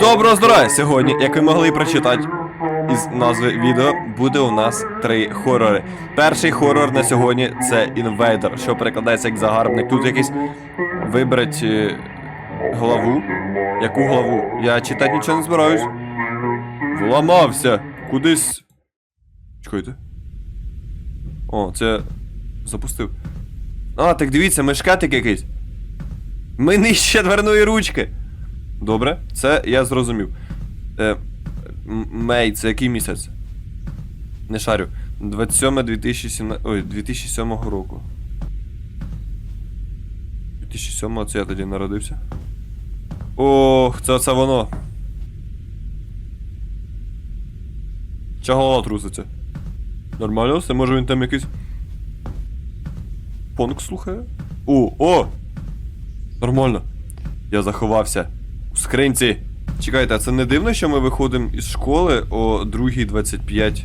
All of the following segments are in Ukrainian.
Доброго здоров'я! Сьогодні, як ви могли прочитати із назви відео, буде у нас три хорори. Перший хорор на сьогодні це інвейдер, що перекладається як загарбник. Тут якийсь вибрать е, главу. Яку главу? Я читати нічого не збираюсь. Вламався! Кудись. Чекайте. О, це. Запустив. А, так дивіться, мешкатик якийсь. Ми нижче дверної ручки. Добре, це я зрозумів. Е, Мей, це який місяць? Не шарю. 27 2017. Ой, 2007 року. 2007 це я тоді народився. Ох, це оце воно. Чого труситься? Нормально, все, може він там якийсь. Понк слухає? О, о! Нормально. Я заховався. У скринці. Чекайте, а це не дивно, що ми виходимо із школи о 2.25.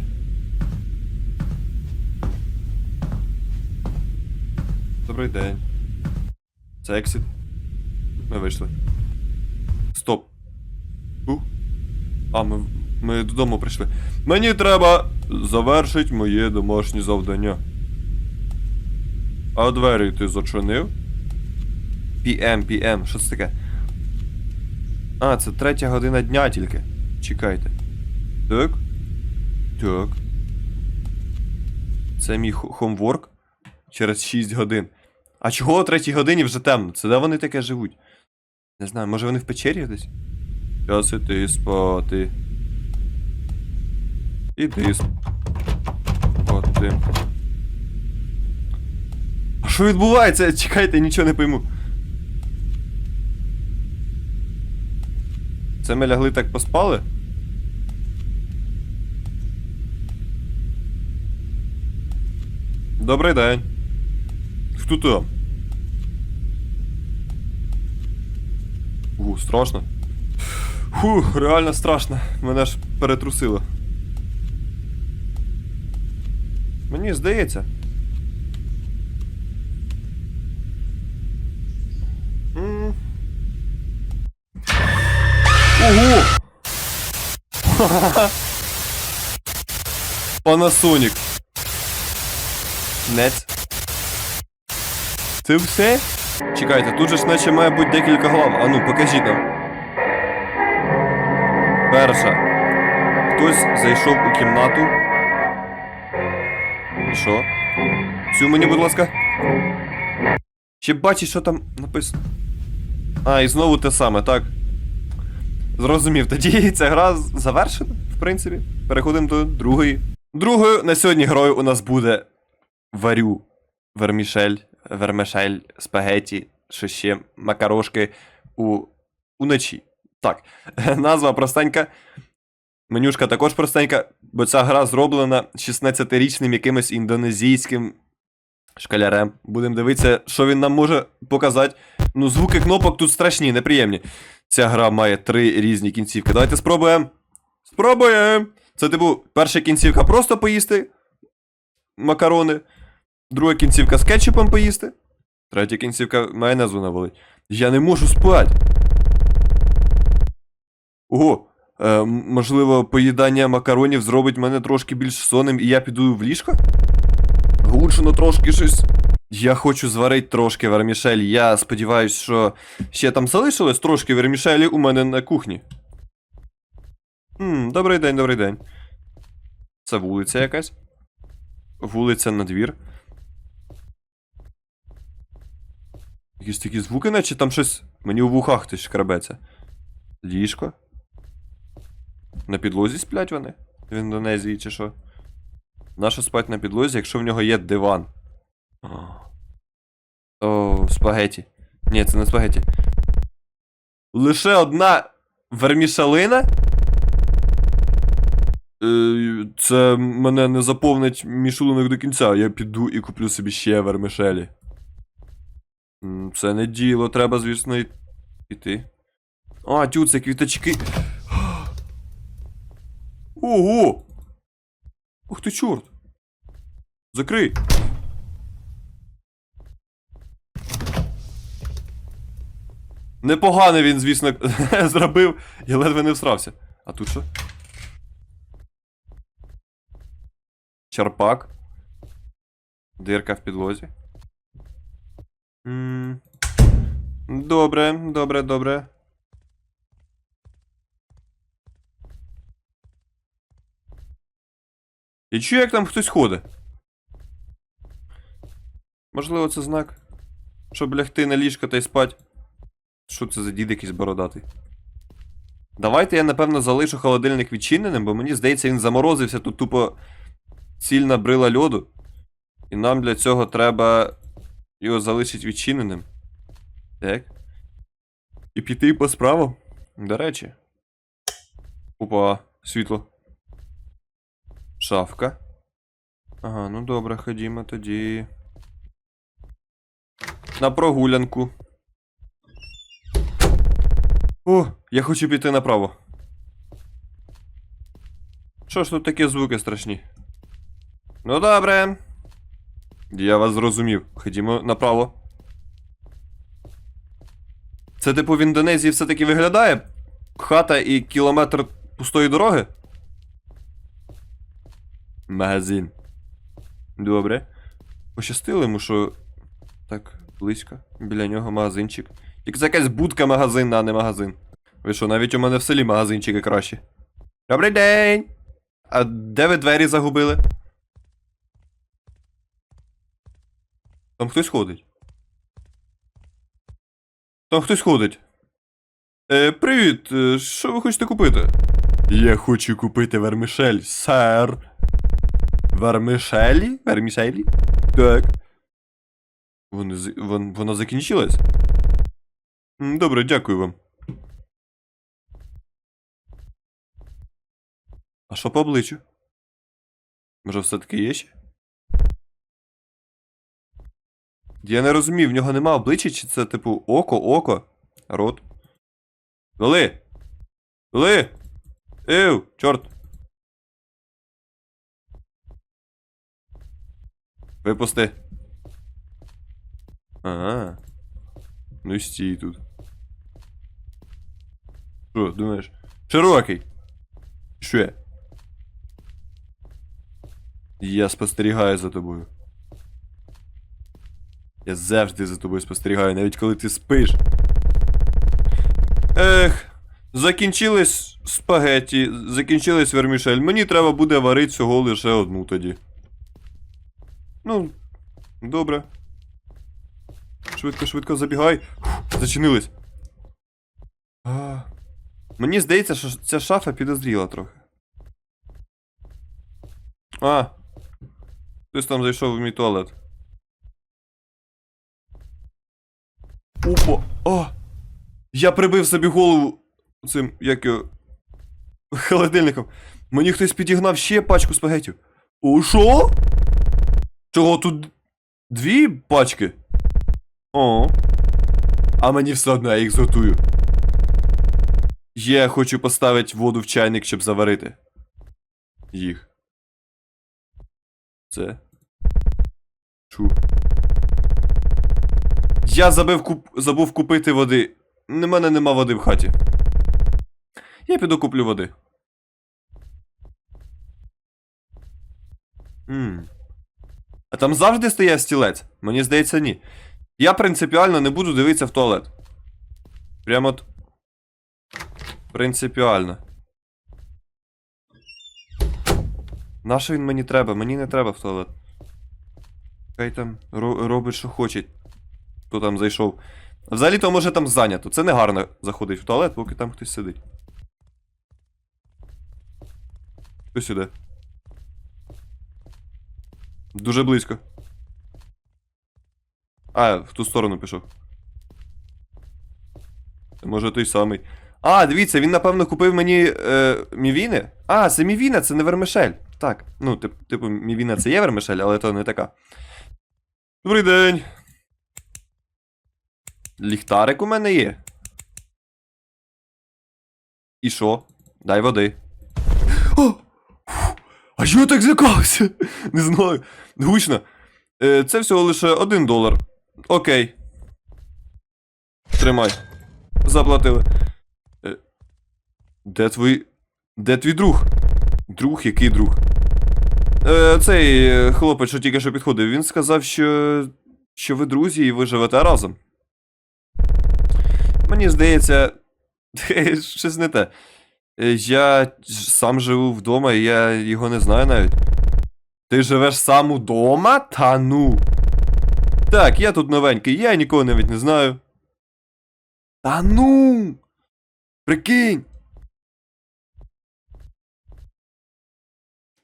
Добрий день. Це ексіт. Ми вийшли. Стоп. У? А, ми, ми додому прийшли. Мені треба завершити моє домашнє завдання. А двері ти зачинив? PM, PM, що це таке? А, це третя година дня тільки. Чекайте. Так. Так. Це мій хомворк через 6 годин. А чого о третій годині вже темно? Це де вони таке живуть? Не знаю, може вони в печері десь? Час іти спати. Іди спати. А що відбувається? Чекайте, нічого не пойму. Це ми лягли так поспали? Добрий день. Хто там? У, страшно. Фу, реально страшно. Мене ж перетрусило. Мені здається. М. Ого! Panasonic. Нец. Це все? Чекайте, тут же ж наче має бути декілька глав. А ну, покажіть нам. Перша. Хтось зайшов у кімнату. І що? Цю мені, будь ласка. Чи бачиш, що там написано? А, і знову те саме, так. Зрозумів, тоді ця гра завершена, в принципі. Переходимо до другої. Другою на сьогодні грою у нас буде варю вермішель, вермешель, спагеті, що ще макарошки у... уночі. Так, назва простенька. Менюшка також простенька, бо ця гра зроблена 16-річним якимось індонезійським шкалярем. Будемо дивитися, що він нам може показати. Ну, звуки кнопок тут страшні, неприємні. Ця гра має три різні кінцівки. Давайте спробуємо. Спробуємо. Це, типу, перша кінцівка просто поїсти макарони. Друга кінцівка з кетчупом поїсти. Третя кінцівка майонезу навалить. Я не можу спати. Ого. Е, можливо, поїдання макаронів зробить мене трошки більш сонним і я піду в ліжко? Гучно трошки щось. Я хочу зварити трошки вермішель. Я сподіваюся, що ще там залишилось трошки вермішелі у мене на кухні. Хм, добрий день, добрий день. Це вулиця якась. Вулиця на двір. Якісь такі звуки, наче там щось. Мені у вухах хтось шкрабеться. Ліжко. На підлозі сплять вони? В Індонезії чи що? Нащо спать на підлозі, якщо в нього є диван? О, спагеті. Ні, це не спагеті. Лише одна вермішалина? Е, Це мене не заповнить мішулинок до кінця. Я піду і куплю собі ще вермішелі. Це не діло, треба, звісно, й- іти. А, тю, це квіточки. Ого! Ух ти чорт! Закрий! Непогано він, звісно, зробив. Я ледве не всрався. А тут що? Черпак. Дирка в підлозі. Добре, добре, добре. І чую, як там хтось ходить. Можливо, це знак. Щоб лягти на ліжко та й спать. Що це за дід якийсь бородатий? Давайте я, напевно, залишу холодильник відчиненим, бо мені здається, він заморозився тут тупо цільна брила льоду. І нам для цього треба його залишити відчиненим. Так. І піти по справам. До речі. Опа, світло. Шафка. Ага, ну добре, ходімо тоді. На прогулянку. О, я хочу піти направо. Що ж тут такі звуки страшні? Ну добре. Я вас зрозумів. Ходімо направо. Це типу в Індонезії все-таки виглядає? Хата і кілометр пустої дороги? Магазин. Добре. Пощастило йому, що так близько. Біля нього магазинчик. Як це якась будка магазинна, а не магазин. Ви що, навіть у мене в селі магазинчики кращі. Добрий день! А де ви двері загубили? Там хтось ходить. Там хтось ходить. Е, привіт, е, що ви хочете купити? Я хочу купити вермишель, сер. Вермишелі? Вермішелі? Так. Вони, вон, вона закінчилась? Добре, дякую вам. А що по обличчю? Може, все-таки є ще? Я не розумів, в нього нема обличчя, чи це, типу, око, око, рот. Вели! Вели! Ев, чорт! Випусти. Ага. Ну стій тут. Що, думаєш? Широкий. Що я? Я спостерігаю за тобою. Я завжди за тобою спостерігаю, навіть коли ти спиш. Ех, закінчились спагеті, закінчились вермішель. Мені треба буде варити всього лише одну тоді. Ну, добре. Швидко, швидко забігай. Зачинились. Мені здається, що ця шафа підозріла трохи. А. Хтось там зайшов в мій туалет. Опа! А! Я прибив собі голову цим, як його. Холодильником. Мені хтось підігнав ще пачку спагетів. О, що? Чого тут дві пачки? О. А мені все одно я їх зготую. Я хочу поставити воду в чайник, щоб заварити. Їх. Це. Чу. Я забив куп... забув купити води. У мене нема води в хаті. Я піду куплю води. Ммм. А там завжди стояв стілець? Мені здається, ні. Я принципіально не буду дивитися в туалет. Прямо от. Принципіально. Нащо він мені треба? Мені не треба в туалет. Хай там ро- робить, що хоче. Хто там зайшов. Взагалі-то може там зайнято. Це не гарно заходить в туалет, поки там хтось сидить. Хто сюди? Дуже близько. А, в ту сторону пішов. Може той самий. А, дивіться, він, напевно, купив мені е, мівіни. А, це мівіна, це не вермишель. Так. Ну, тип, типу, мівіна це є вермишель, але то не така. Добрий день. Ліхтарик у мене є. І що? Дай води. О! А чого я так злякався? Не знаю. Гучно. Е, це всього лише один долар. Окей. Тримай. заплатили. Е, Де твій. Де твій друг? Друг, який друг? Е, цей е, хлопець, що тільки що підходив, він сказав, що. що ви друзі і ви живете разом. Мені здається, щось не те. Е, Я сам живу вдома, і я його не знаю навіть. Ти живеш сам удома? Та ну. Так, я тут новенький, я нікого навіть не знаю. Та ну. Прикинь.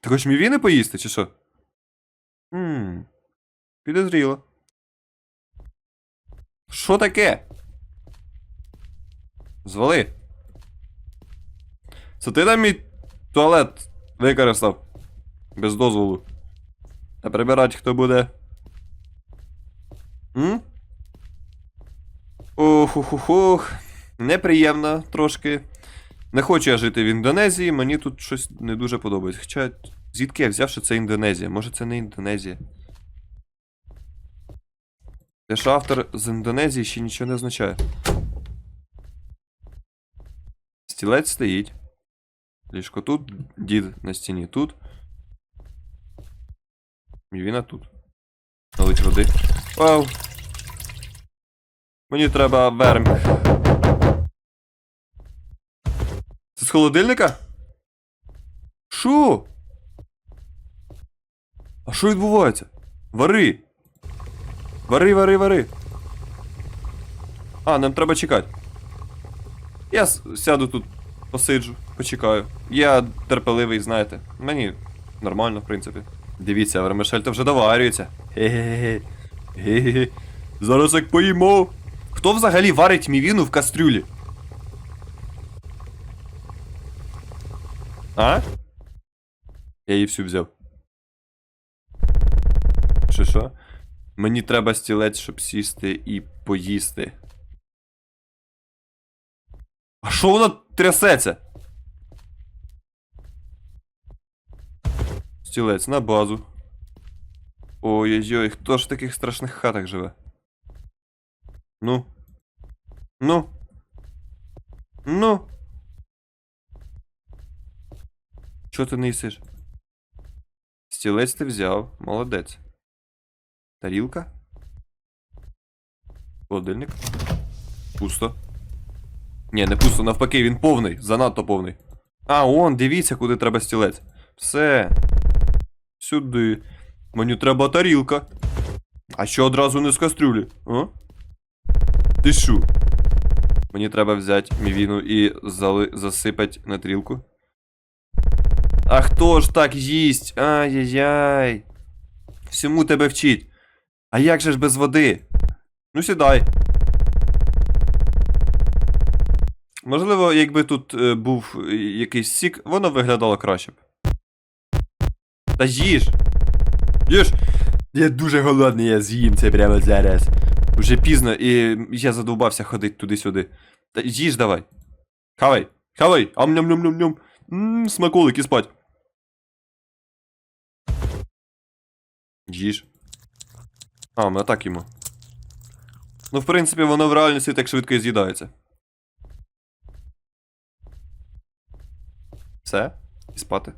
Ти хочеш мівіни поїсти, чи що? Ммм. Підозріло. Що таке? Звали. Це ти там мій туалет використав? Без дозволу. А прибирати хто буде? Ох, ох, ох, ох. Неприємно трошки. Не хочу я жити в Індонезії, мені тут щось не дуже подобається. Хоча, звідки я взяв, що це Індонезія? Може це не Індонезія? Те, що автор з Індонезії ще нічого не означає. Стілець стоїть. Ліжко тут, дід на стіні тут. Мівіна тут. Налить води. Вау. Мені треба верм. Це з холодильника? Що? А що відбувається? Вари! Вари, вари, вари. А, нам треба чекати. Я сяду тут, посиджу, почекаю. Я терпеливий, знаєте. Мені нормально, в принципі. Дивіться, вермишель то вже доварюється. Ге-ге-ге. Ге-ге-ге. Зараз як поїмо. Хто взагалі варить мівіну в кастрюлі? А? Я її всю взяв. Що що? Мені треба стілець, щоб сісти і поїсти. А що воно трясеться? Стілець на базу. Ой-ой-ой, хто ж в таких страшних хатах живе? Ну. Ну. Ну. Чого ти не їсиш? Стілець ти взяв, молодець. Тарілка? Холодильник? Пусто. Ні, не пусто, навпаки, він повний, занадто повний. А, он, дивіться, куди треба стілець. Все. Сюди. Мені треба тарілка. А що одразу не з кастрюлі? А? Ти що? Мені треба взяти мівіну і зали... засипати на тарілку. А хто ж так їсть? Ай-яй-яй. Всьому тебе вчить. А як же ж без води? Ну сідай. Можливо, якби тут е, був е, якийсь сік, воно виглядало краще б. Та їж! Їж! Я дуже голодний, я з'їм це прямо зараз. Вже пізно, і я задовбався ходити туди-сюди. Та їж давай. Хавай! Хавай! ам ням ням ням ням Ммм, смаколики спать. Їж. А, ми так їмо. Ну, в принципі, воно в реальності так швидко і з'їдається. Все? І спати.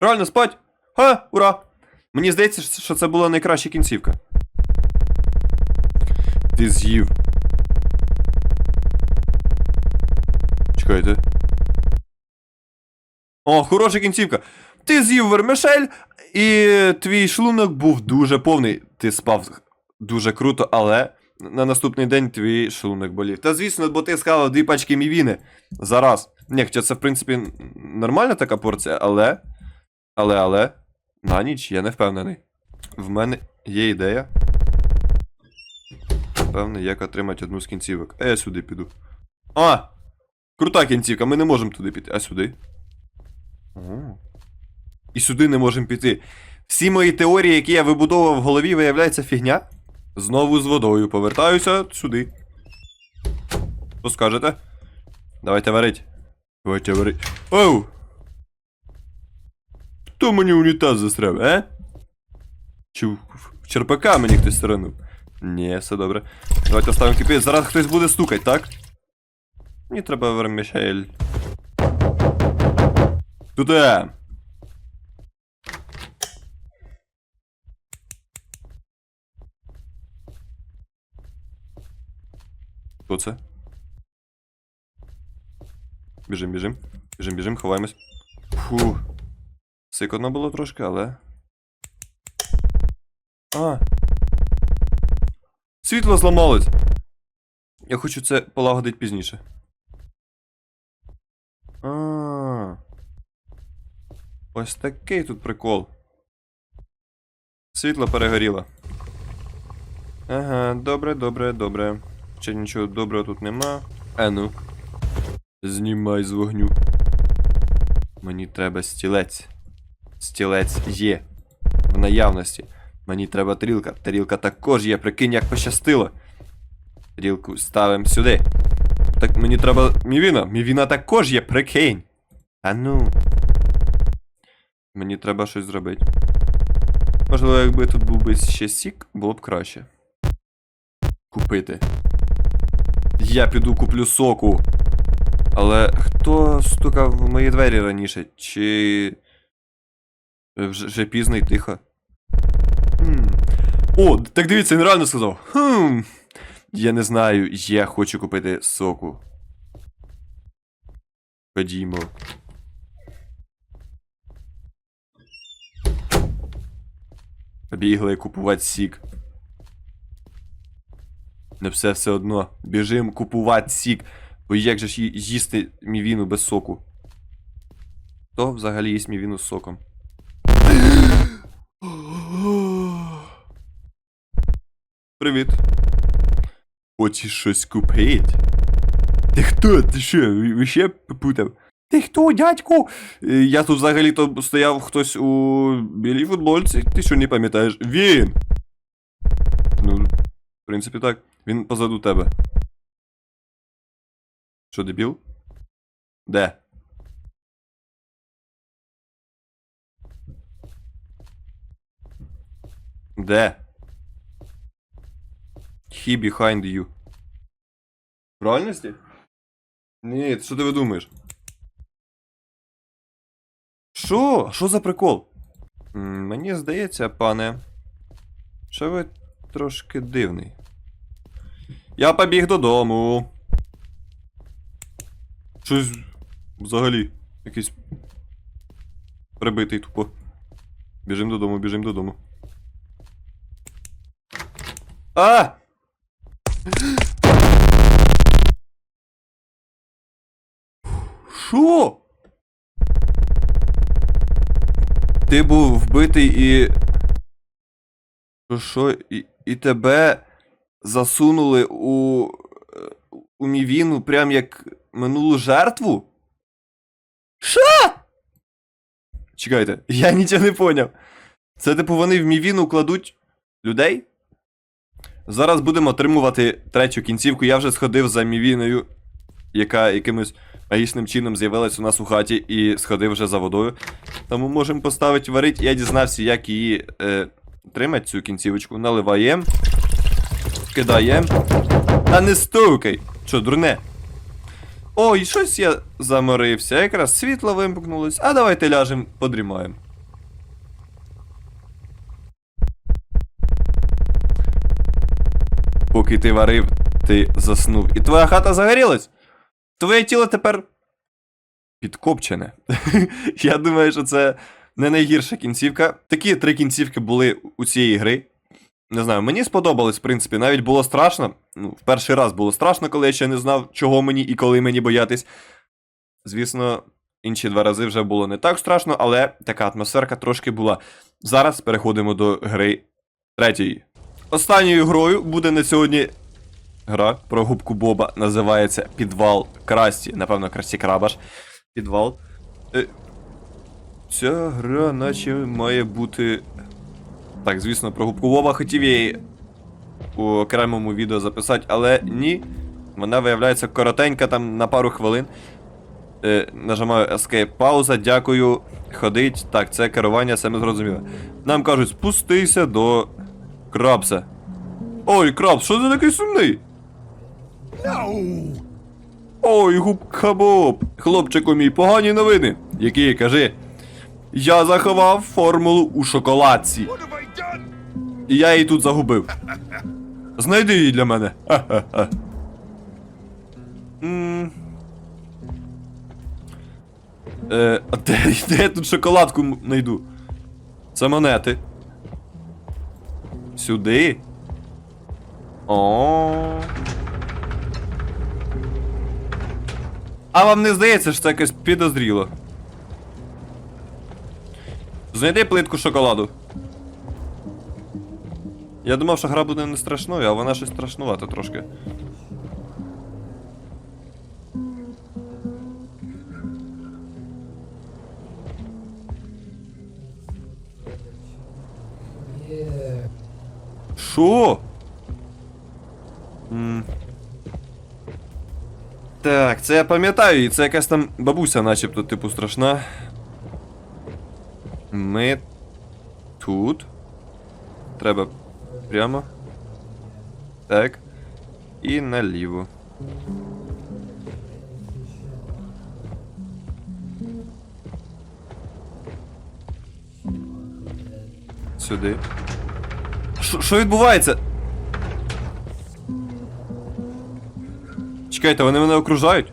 Реально спать! Ха! Ура! Мені здається, що це була найкраща кінцівка. Ти з'їв. Чекайте. О, хороша кінцівка. Ти з'їв вермишель, і твій шлунок був дуже повний. Ти спав дуже круто, але на наступний день твій шлунок болів. Та звісно, бо ти схавав дві пачки мівіни за раз. Ні, хоча це, в принципі, нормальна така порція, але. Але, але. На ніч я не впевнений. В мене є ідея. Певне, як отримати одну з кінцівок. А я сюди піду. А! Крута кінцівка, ми не можемо туди піти. А сюди? О. І сюди не можемо піти. Всі мої теорії, які я вибудовував в голові, виявляється фігня. Знову з водою повертаюся сюди. Що скажете? Давайте варить. Давайте варить. Оу! Хто мені унітаз застряв, е? Чи в черпака мені хтось сторонив? Ні, все добре. Давайте ставимо кипіт. Зараз хтось буде стукати, так? Мені треба вермішель. Туди! Хто це? Біжим, біжим. Біжим, біжим, ховаємось. Фу. Сикотно було трошки, але. А. Світло зламалось. Я хочу це полагодити пізніше. А. Ось такий тут прикол. Світло перегоріло. Ага, добре, добре, добре. Ще нічого доброго тут нема. А ну. Знімай з вогню. Мені треба стілець. Стілець є. В наявності. Мені треба тарілка. Тарілка також є, прикинь, як пощастило. Тарілку ставимо сюди. Так мені треба мівіна. Мівіна також є, прикинь. А ну. Мені треба щось зробити. Можливо, якби тут був би ще сік, було б краще. Купити. Я піду куплю соку. Але хто стукав в мої двері раніше? Чи. Вже, вже пізно і тихо? Хм. О, так дивіться, він реально сказав. Хм. Я не знаю, я хочу купити соку. Ходімо. Бігли купувати сік. Не все все одно. Біжим купувати сік. Бо як же ж їсти мівіну без соку? Хто взагалі їсть мівіну з соком? Привіт. Хочеш щось купить? Ти хто? Ти що? Ви ще попутав? Ти хто, дядьку? Е, Я тут взагалі-то стояв хтось у білій футбольці. Ти що не пам'ятаєш? Він! Ну, в принципі, так. Він позаду тебе. Що, дебіл? Де? Де? He behind you. В реальності? Ні, що ти видумаєш? Що? Що за прикол? Мені здається, пане. Що ви трошки дивний. Я побіг додому. Щось взагалі. Якийсь. Прибитий тупо. Біжим додому, біжим додому. А! Що? Ти був вбитий і. Що? І, і тебе засунули у. у мівіну прям як минулу жертву? Що? Чекайте, я нічого не поняв. Це типу вони в мівіну кладуть людей? Зараз будемо отримувати третю кінцівку. Я вже сходив за мівіною, яка якимось магічним чином з'явилась у нас у хаті, і сходив вже за водою. Тому можемо поставити варить. Я дізнався, як її е, тримати, цю кінцівочку. Наливаємо. Кидаємо. Та не стукай! Що, дурне? Ой, щось я заморився. Якраз світло вимкнулось. А давайте ляжемо, подрімаємо. Поки ти варив, ти заснув. І твоя хата загорілась? Твоє тіло тепер підкопчене. Я думаю, що це не найгірша кінцівка. Такі три кінцівки були у цієї гри. Не знаю, мені сподобалось, в принципі, навіть було страшно. Ну, в перший раз було страшно, коли я ще не знав, чого мені і коли мені боятись. Звісно, інші два рази вже було не так страшно, але така атмосферка трошки була. Зараз переходимо до гри третьої. Останньою грою буде на сьогодні гра про губку Боба. Називається Підвал Красті. Напевно, Красті Крабаш. Підвал. Е, ця гра, наче має бути. Так, звісно, про губку Боба хотів її у окремому відео записати, але ні. Вона виявляється коротенька там на пару хвилин. Е, нажимаю Escape, пауза, дякую. Ходить. Так, це керування, це ми зрозуміли. Нам кажуть, спустися до Крабса. Ой, краб, що ти такий сумний? Ой, губка Боб. Хлопчику мій, погані новини. Які, кажи. Я заховав формулу у шоколадці. І я її тут загубив. Знайди її для мене. Ха-ха-ха. Е, а де, де я тут шоколадку знайду? Це монети. Сюди. О. А вам не здається, що це якось підозріло? Знайди плитку шоколаду. Я думав, що гра буде не страшною, а вона щось страшнувата трошки. Що? М. Так, це я пам'ятаю, і це якась там бабуся, начебто, типу, страшна. Ми тут. Треба прямо. Так. І наліво. Сюди. Що- відбувається? Чекайте, вони мене окружають?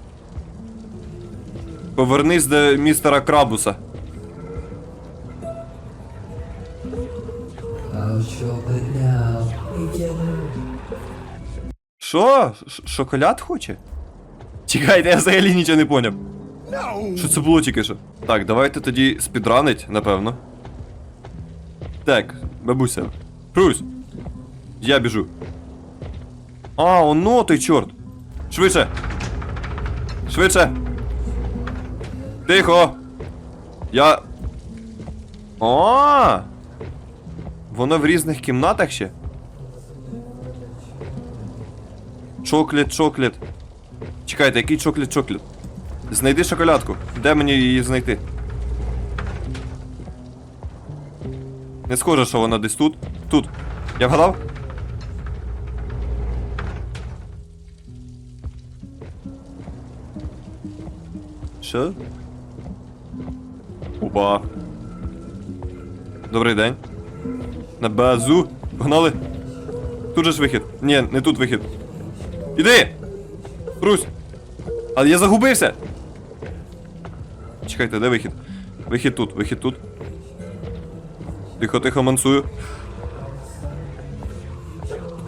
Повернись до містера Крабуса. Що? Шоколад хоче? Чекайте, я взагалі нічого не поняв. Що це було тільки що? Так, давайте тоді спідранить, напевно. Так, бабуся. Прусь. Я біжу. А, оно той чорт. Швидше. Швидше. Тихо. Я. А! Воно в різних кімнатах ще? Чоклет, чоклет. Чекайте, який чоклет, чоклет? Знайди шоколадку. Де мені її знайти? Не схоже, що вона десь тут. Тут. Я вгадав? Що? Опа. Добрий день. На базу. Погнали. Тут же ж вихід. Ні, не тут вихід. Іди! Русь! Але я загубився! Чекайте, де вихід? Вихід тут, вихід тут. Тихо, тихо, мансую.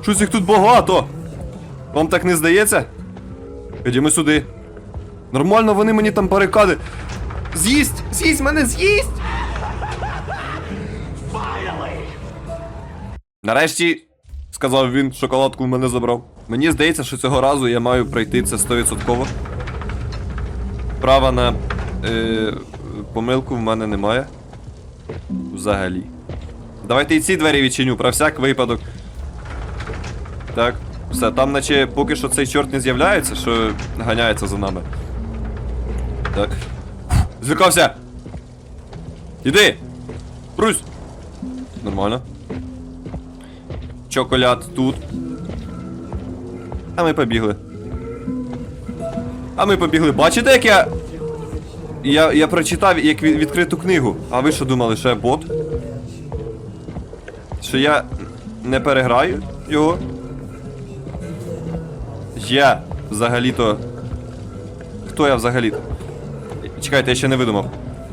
Щось їх тут багато! Вам так не здається? Ходімо сюди. Нормально вони мені там барикади. З'їсть! З'їсть мене, з'їсть! Нарешті, сказав він, шоколадку в мене забрав. Мені здається, що цього разу я маю пройти це 100%. Права на е, помилку в мене немає. Взагалі. Давайте і ці двері відчиню, про всяк випадок. Так, все, там наче поки що цей чорт не з'являється, що ганяється за нами. Так. Злякався! Іди! Брусь! Нормально. Чоколяд тут. А ми побігли. А ми побігли. Бачите, як я. Я, я прочитав як від- відкриту книгу. А ви що думали, що я бот? Що я не переграю його? Я взагалі-то. Хто я взагалі-то? Чекайте, я ще не видумав.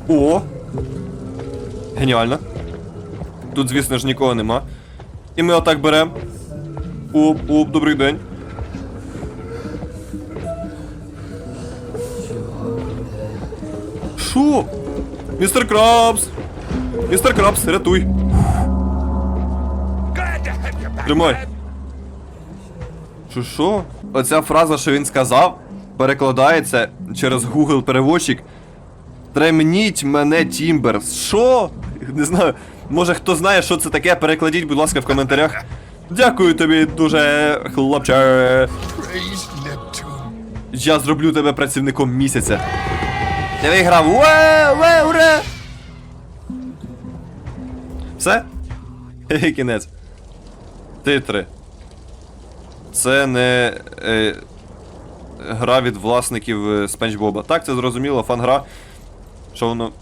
О! Геніально. Тут, звісно ж, нікого нема. І ми отак беремо. Оп, оп, добрий день. Шо? Містер Крабс! Містер Крабс, рятуй! Тримай! Що що? Оця фраза, що він сказав, перекладається через Google переводчик. Тремніть мене Тімберс. Що? Не знаю. Може хто знає, що це таке, перекладіть, будь ласка, в коментарях. Дякую тобі дуже, хлопче. Я зроблю тебе працівником місяця. Ти виграв! Уе, уе, ура! Все? Хе-хе, Кінець. Титри. Це не е, гра від власників е, Спенч Боба. Так, це зрозуміло, фан-гра. Що воно.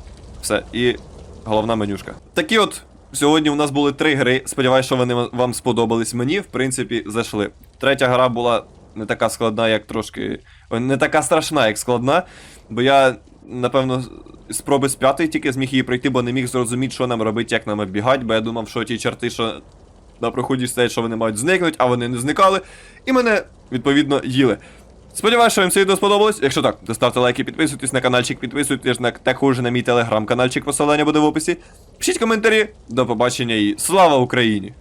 Все. І головна менюшка. Такі от. Сьогодні у нас були три гри. Сподіваюсь, що вони вам сподобались. Мені, в принципі, зайшли. Третя гра була не така складна, як трошки. Не така страшна, як складна. Бо я, напевно, спроби з п'ятої тільки зміг її пройти, бо не міг зрозуміти, що нам робити, як нам оббігати, бо я думав, що ті чорти, що на проході стоять, що вони мають зникнути, а вони не зникали. І мене, відповідно, їли. Сподіваюся, що вам це відео сподобалось. Якщо так, то ставте лайки, підписуйтесь на каналчик, підписуйтесь на також на мій телеграм-каналчик, посилання буде в описі. Пишіть коментарі. До побачення і слава Україні!